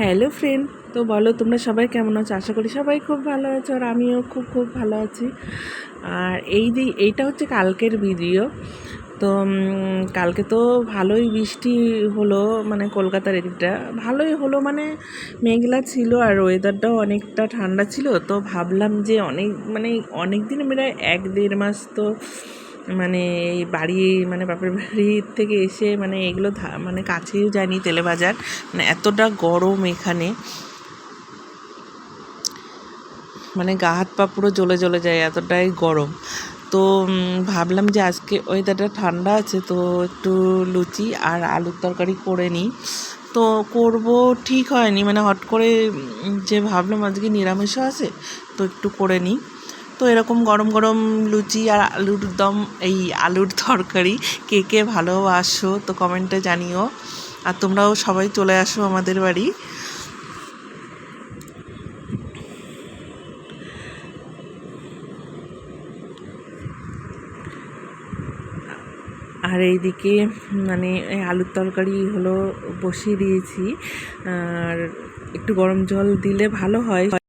Hello friend, তো বলো তোমরা সবাই কেমন আছো? আশা করি সবাই খুব ভালো আছো আর আমিও খুব খুব ভালো আছি। আর এই দি এইটা হচ্ছে কালকের ভিডিও। তো কালকে তো ভালোই বৃষ্টি হলো মানে কলকাতার এদিকটা। ভালোই হলো মানে মেঘলা ছিল আর ওয়েদারটাও অনেকটা ঠান্ডা ছিল। তো ভাবলাম যে অনেক মানে অনেক দিন প্রায় এক দেড় মাস তো মানে এই বাড়ি মানে বাপের বাড়ির থেকে এসে মানে এগুলো মানে কাছেও যায়নি তেলে বাজার। মানে এতটা গরম এখানে। মানে গা হাত পা পুরো জ্বলে জ্বলে যায়, এতটাই গরম। তো ভাবলাম যে আজকে ওয়েদারটা ঠান্ডা আছে, তো একটু লুচি আর আলুর তরকারি করে নিই। তো করব, ঠিক হয়নি। মানে হট করে যে ভাবলাম আজকে নিরামিষও আছে, তো একটু করে নিই। তো এরকম গরম গরম লুচি আর আলুর দম, এই আলুর তরকারি। কে কে ভালোবাসো তো কমেন্টে জানিও। আর তোমরাও সবাই চলে আসো আমাদের বাড়ি। আর এইদিকে মানে আলুর তরকারি হলো বসিয়ে দিয়েছি। আর একটু গরম জল দিলে ভালো হয়।